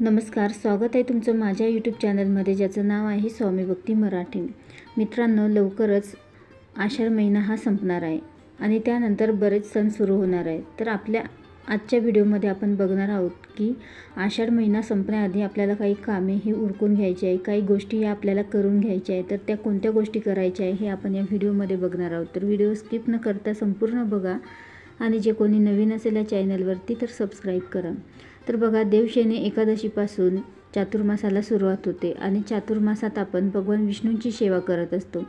नमस्कार स्वागत आहे तुमचं माझ्या यूट्यूब चॅनलमध्ये ज्याचं नाव आहे स्वामी भक्ती मराठी. मित्रांनो लवकरच आषाढ महिना हा संपणार आहे आणि त्यानंतर बरेच सण सुरू होणार आहेत. तर आपल्या आजच्या व्हिडिओमध्ये आपण बघणार आहोत की आषाढ महिना संपण्याआधी आपल्याला काही कामे ही उरकून घ्यायची आहे काही गोष्टी ह्या आपल्याला करून घ्यायच्या आहे तर त्या कोणत्या गोष्टी करायच्या आहे हे आपण या व्हिडिओमध्ये बघणार आहोत. तर व्हिडिओ स्किप न करता संपूर्ण बघा आणि जे कोणी नवीन असेल या चॅनलवरती तर सबस्क्राईब करा. तर बघा देवशेने एकादशीपासून चातुर्मासाला सुरुवात होते आणि चातुर्मासात आपण भगवान विष्णूंची सेवा करत असतो.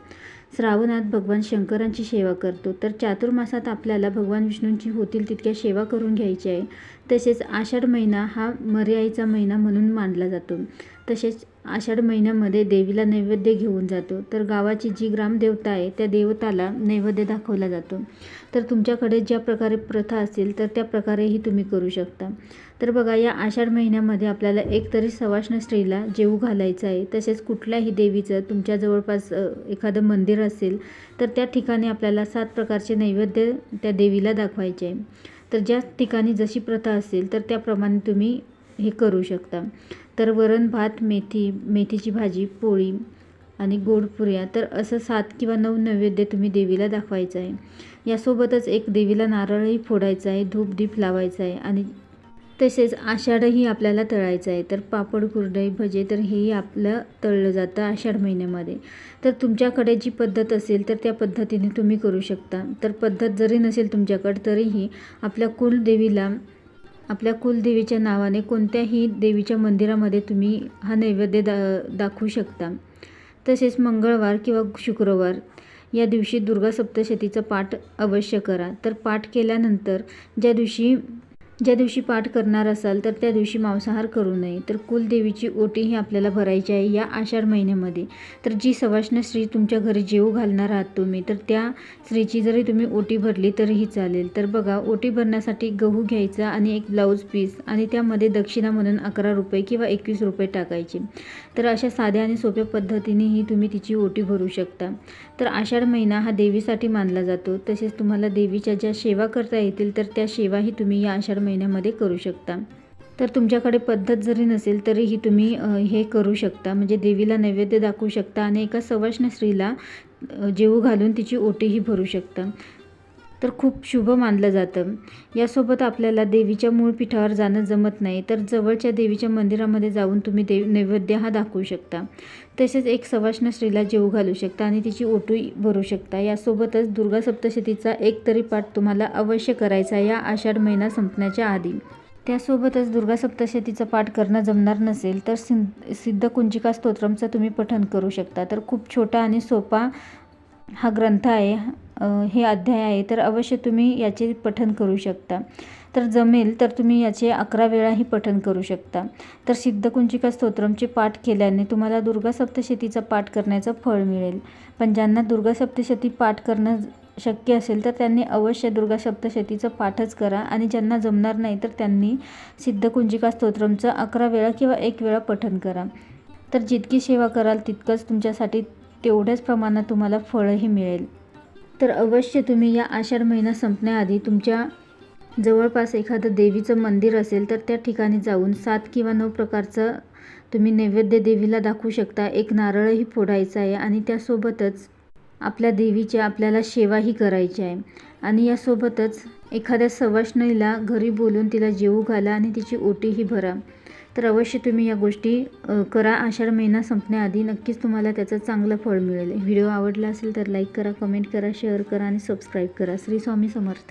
श्रावणात भगवान शंकरांची सेवा करतो. तर चातुर्मासात आपल्याला भगवान विष्णूंची होतील तितक्या सेवा करून घ्यायची आहे. तसेच आषाढ महिना हा मर्याईचा महिना म्हणून मानला जातो. तसेच आषाढ महिन्यामध्ये देवीला नैवेद्य घेऊन जातो. तर गावाची जी ग्रामदेवता आहे त्या देवताला नैवेद्य दाखवला जातो. तर तुमच्याकडे ज्या प्रकारे प्रथा असेल तर त्या प्रकारेही तुम्ही करू शकता. तर बघा या आषाढ महिन्यामध्ये आपल्याला एकतरी सवाष्ण स्त्रीला जेवू घालायचं आहे. तसेच कुठल्याही देवीचं तुमच्या जवळपास एखादं मंदिर असेल तर त्या ठिकाणी आपल्याला सात प्रकारचे नैवेद्य त्या देवीला दाखवायचे आहे. तर ज्या ठिकाणी जशी प्रथा असेल तर त्याप्रमाणे तुम्ही हे करू शकता. तर वरण भात मेथी मेथीची भाजी पोळी आणि गोड पुऱ्या. तर असं सात किंवा नऊ नैवेद्य तुम्ही देवीला दाखवायचं आहे. यासोबतच एक देवीला नारळही फोडायचा आहे धूप दीप लावायचा आहे आणि तसेच आषाढही आपल्याला तळायचं आहे. तर पापड कुरडई भजे तर हेही आपलं तळलं जातं आषाढ महिन्यामध्ये. तर तुमच्याकडे जी पद्धत असेल तर त्या पद्धतीने तुम्ही करू शकता. तर पद्धत जरी नसेल तुमच्याकडे तरीही आपल्या कुलदेवीला आपल्या कुलदेवीच्या नावाने कोणत्याही देवीच्या मंदिरामध्ये तुम्ही हा नैवेद्य दा दाखवू शकता. तसेच मंगळवार किंवा शुक्रवार या दिवशी दुर्गा सप्तशतीचा पाठ अवश्य करा. तर पाठ केल्यानंतर ज्या दिवशी ज्या दिवशी पाठ करणार असाल तर त्या दिवशी मांसाहार करू नये. तर कुलदेवीची ओटी ही आपल्याला भरायची आहे या आषाढ महिन्यामध्ये. तर जी सवाष्ण स्त्री तुमच्या घरी जेवू घालणार आहात तुम्ही तर त्या स्त्रीची जरी तुम्ही ओटी भरली तरीही चालेल. तर बघा ओटी भरण्यासाठी गहू घ्यायचा आणि एक ब्लाऊज पीस आणि त्यामध्ये दक्षिणा म्हणून अकरा रुपये किंवा एकवीस रुपये टाकायचे. तर अशा साध्या आणि सोप्या पद्धतीनेही तुम्ही तिची ओटी भरू शकता. तर आषाढ महिना हा देवीसाठी मानला जातो. तसेच तुम्हाला देवीच्या ज्या सेवा करता येतील तर त्या सेवाही तुम्ही या आषाढ महिन्यामध्ये करू शकता. तर तुमच्याकडे पद्धत जरी नसेल तरीही तुम्ही हे करू शकता. म्हणजे देवीला नैवेद्य दाखवू शकता आणि एका सवाष्ण स्त्रीला जेवू घालून तिची ओटीही भरू शकता. तर खूप शुभ मानलं जातं. यासोबत आपल्याला देवीच्या मूळ पीठावर जाणं जमत नाही तर जवळच्या देवीच्या मंदिरामध्ये जाऊन तुम्ही देव नैवेद्य हा दाखवू शकता. तसेच एक सवाष्ण स्त्रीला जेवू घालू शकता आणि तिची ओटू भरू शकता. यासोबतच दुर्गा सप्तशतीचा एक तरी पाठ तुम्हाला अवश्य करायचा या आषाढ महिना संपण्याच्या आधी. त्यासोबतच दुर्गा सप्तशतीचा पाठ करणं जमणार नसेल तर सिद्ध सिद्धकुंजिका स्तोत्रमचं तुम्ही पठण करू शकता. तर खूप छोटा आणि सोपा हा ग्रंथ आहे. हे अध्याय आहे तर अवश्य तुम्ही याचे पठन करू शकता. तर जमेल तर तुम्ही याचे अकरा वेळाही पठन करू शकता. तर सिद्धकुंचिका स्तोत्रमचे पाठ केल्याने तुम्हाला दुर्गा सप्तशतीचा पाठ करण्याचं फळ मिळेल. पण ज्यांना दुर्गा सप्तशती पाठ करणं शक्य असेल तर त्यांनी अवश्य दुर्गा सप्तशतीचं पाठच करा. आणि ज्यांना जमणार नाही तर त्यांनी सिद्धकुंजिका स्तोत्रमचं अकरा वेळा किंवा एक वेळा पठन करा. तर जितकी सेवा कराल तितकंच तुमच्यासाठी तेवढ्याच प्रमाणात तुम्हाला फळही मिळेल. तर अवश्य तुम्ही या आषाढ महिना संपण्याआधी तुमच्या जवळपास एखादं देवीचं मंदिर असेल तर त्या ठिकाणी जाऊन सात किंवा नऊ प्रकारचं तुम्ही नैवेद्य देवीला दाखवू शकता. एक नारळही फोडायचा आहे आणि त्यासोबतच आपल्या देवीच्या आपल्याला सेवाही करायची आहे. आणि यासोबतच एखाद्या सवाष्णीला घरी बोलून तिला जेवू घाला आणि तिची ओटीही भरा. तर अवश्य तुम्ही या गोष्टी करा. आषाढ महिना संपण्याआधी नक्कीच तुम्हाला त्याचं चांगलं फळ मिळेल. व्हिडिओ आवडला असेल तर लाईक करा कमेंट करा शेअर करा आणि सबस्क्राईब करा. श्री स्वामी समर्थ.